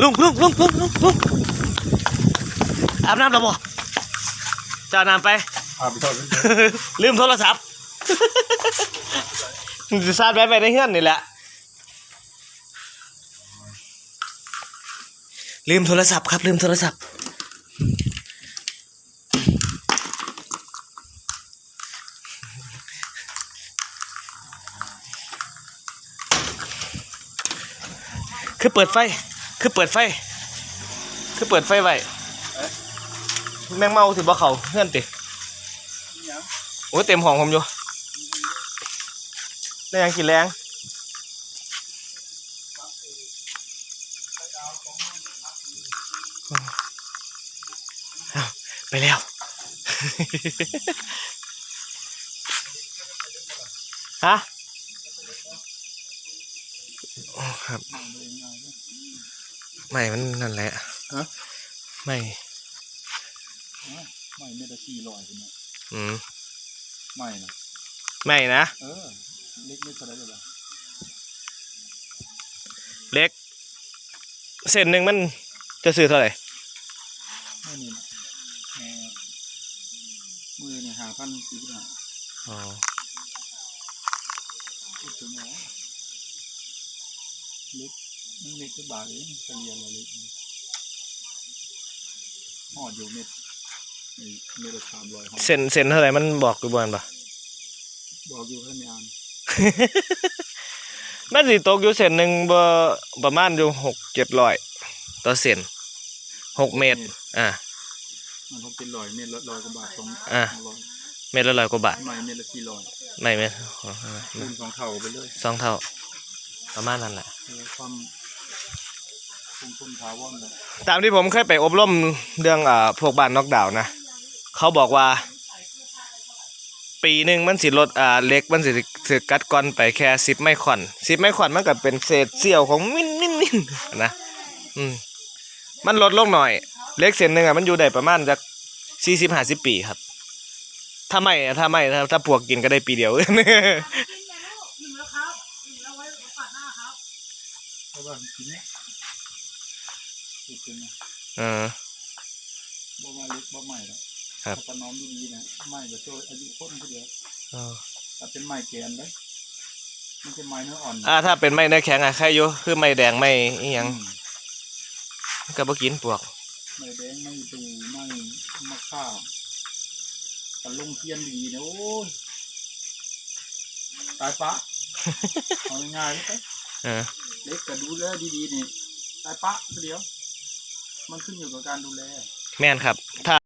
ลุงลุงลุงลุงลุงลุงอาบน้ำแล้วบ่จะอาบน้ำไป อาไปทอดเป็นลืมโทรศัพท์จะซาดแบตไปในเฮือนนี่แหละ ลืมโทรศัพท์ครับ ลืมโทรศัพท์ คือเปิดไฟ คือเปิดไฟ คือเปิดไฟไว้แมงเมาสิบ่เขาเฮื่อนติโอ้ยเต็มห้องผมอยู่ได้ยังกินแรงไปแล้ว ฮะ ครับไม่มันนั่นแหละฮะไม่ไม่เม็ดละสี่ร้อยคุณเนี่ยอืมไม่นะไม่นะเออเล็กเล็กเท่าไหรเลยล่ะเล็ก เส้นหนึ่งมันจะซื้อเท่าไหร่ไม่นี่เออมือเนี่ยหาพันสี่สิบห้าอ๋อพูดถึงแล้วเล็กมันเล็กก็บาทเองเฉลี่ยละเล็กห่ออยู่เม็ดนี่เม็ดละสามร้อยห่อเส้นเส้นเท่าไหร่มันบอกอยู่บนปะบอกอยู่แค่ไม่อ่านมันสิตกอยู่เส้นหนึ่งบ่ประมาณอยู่หกเจ็ดร้อยต่อเส้นหกเมตร อ่ามันพกเป็นร้อยเม็ดละร้อยกว่าบาทสองอะสองร้อยเมตรละร้อยกว่าบาทไม่เม็ดละสี่ร้อยไม่เมตรคูณสองเท่าไปเลยสองเท่า ประมาณนั้นแหละเออความคุมทุนถาวรเลยตามที่ผมเคยไปอบรมเรื่องอ่าพวกบ้านนอกดาวน์นะเขาบอกว่า ปีหนึ่งมันสิลดอ่าเล็กมันสิสิกัดก้อนไปแค่สิบไมครอนสิบไมครอนมันก็เป็นเศษเสี้ยวของมิ้นมิ้นมิ้นนะอืมมันลดลงหน่อย เล็กเส้นหนึ่งอะมันอยู่ได้ประมาณจากสี่สิบห้าสิบปีครับถ้าไม่อะถ้าไม่ถ้าถ้าพวกกินก็ได้ปีเดียว เพราะว่าทีนี้พูดถึงนะเออบ่ว่าเล็กบ่ใหม่แล้วครับถ้าน้องดีๆนะใหม่ก็ช่วยอายุคนผู้เดียวเออถ้าเป็นใหม่แกนเลยมันจะไม้เนื้ออ่อนอ่าถ้าเป็นไม้เนื้อแข็งอะใครอยู่คือไม้แดงไม้อีหยังอืมก็บ่กินปวกไม่แดงไม่ดูไม่มะข้าวกันลงเทียนดีนะโอ้ยตายปะเอาง่ายๆเลยไปเออ เล็กก็ดูแลดีๆนี่ตายปะเดียว มันขึ้นอยู่กับการดูแล แม่นครับ ถ้า